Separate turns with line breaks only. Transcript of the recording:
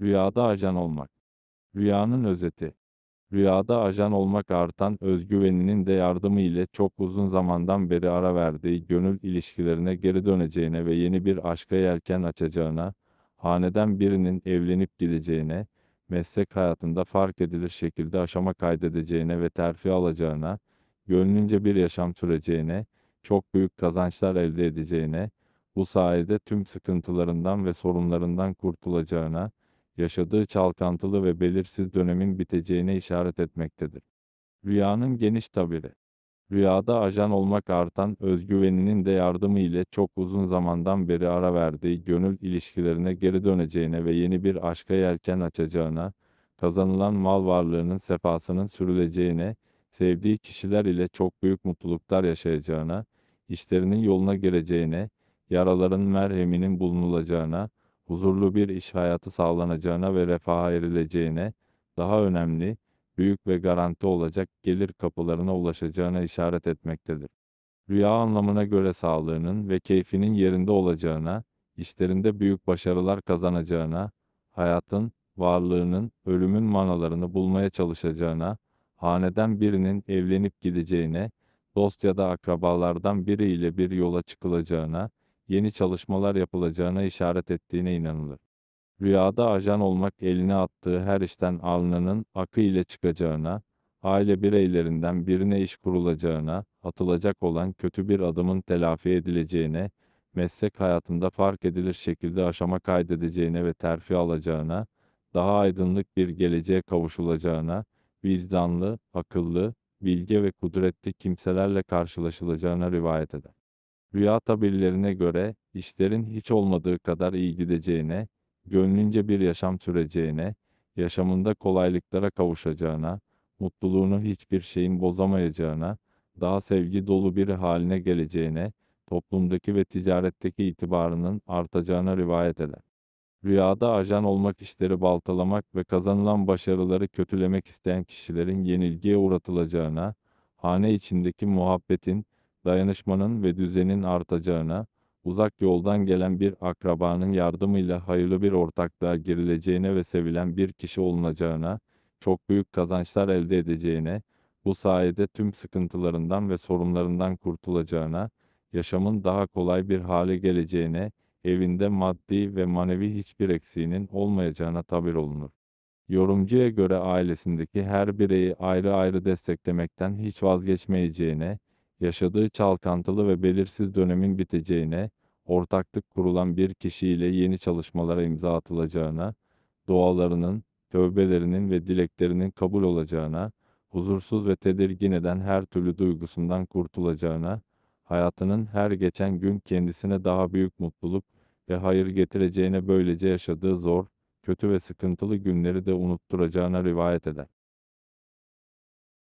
Rüyada ajan olmak. Rüyanın özeti. Rüyada ajan olmak artan özgüveninin de yardımı ile çok uzun zamandan beri ara verdiği gönül ilişkilerine geri döneceğine ve yeni bir aşka yelken açacağına, haneden birinin evlenip gideceğine, meslek hayatında fark edilir şekilde aşama kaydedeceğine ve terfi alacağına, gönlünce bir yaşam süreceğine, çok büyük kazançlar elde edeceğine, bu sayede tüm sıkıntılarından ve sorunlarından kurtulacağına, yaşadığı çalkantılı ve belirsiz dönemin biteceğine işaret etmektedir. Rüyanın geniş tabiri. Rüyada ajan olmak artan özgüveninin de yardımı ile çok uzun zamandan beri ara verdiği gönül ilişkilerine geri döneceğine ve yeni bir aşka yelken açacağına, kazanılan mal varlığının sefasının sürüleceğine, sevdiği kişiler ile çok büyük mutluluklar yaşayacağına, işlerinin yoluna gireceğine, yaraların merheminin bulunulacağına, huzurlu bir iş hayatı sağlanacağına ve refaha erileceğine, daha önemli, büyük ve garanti olacak gelir kapılarına ulaşacağına işaret etmektedir. Rüya anlamına göre sağlığının ve keyfinin yerinde olacağına, işlerinde büyük başarılar kazanacağına, hayatın, varlığının, ölümün manalarını bulmaya çalışacağına, haneden birinin evlenip gideceğine, dost ya da akrabalardan biriyle bir yola çıkılacağına, yeni çalışmalar yapılacağına işaret ettiğine inanılır. Rüyada ajan olmak eline attığı her işten alnının akı ile çıkacağına, aile bireylerinden birine iş kurulacağına, atılacak olan kötü bir adımın telafi edileceğine, meslek hayatında fark edilir şekilde aşama kaydedeceğine ve terfi alacağına, daha aydınlık bir geleceğe kavuşulacağına, vicdanlı, akıllı, bilge ve kudretli kimselerle karşılaşılacağına rivayet eder. Rüya tabirlerine göre, işlerin hiç olmadığı kadar iyi gideceğine, gönlünce bir yaşam süreceğine, yaşamında kolaylıklara kavuşacağına, mutluluğunu hiçbir şeyin bozamayacağına, daha sevgi dolu biri haline geleceğine, toplumdaki ve ticaretteki itibarının artacağına rivayet eder. Rüyada ajan olmak işleri baltalamak ve kazanılan başarıları kötülemek isteyen kişilerin yenilgiye uğratılacağına, hane içindeki muhabbetin, dayanışmanın ve düzenin artacağına, uzak yoldan gelen bir akrabanın yardımıyla hayırlı bir ortaklığa girileceğine ve sevilen bir kişi olunacağına, çok büyük kazançlar elde edeceğine, bu sayede tüm sıkıntılarından ve sorunlarından kurtulacağına, yaşamın daha kolay bir hale geleceğine, evinde maddi ve manevi hiçbir eksiğinin olmayacağına tabir olunur. Yorumcuya göre ailesindeki her bireyi ayrı ayrı desteklemekten hiç vazgeçmeyeceğine, yaşadığı çalkantılı ve belirsiz dönemin biteceğine, ortaklık kurulan bir kişiyle yeni çalışmalara imza atılacağına, dualarının, tövbelerinin ve dileklerinin kabul olacağına, huzursuz ve tedirgin eden her türlü duygusundan kurtulacağına, hayatının her geçen gün kendisine daha büyük mutluluk ve hayır getireceğine böylece yaşadığı zor, kötü ve sıkıntılı günleri de unutturacağına rivayet eder.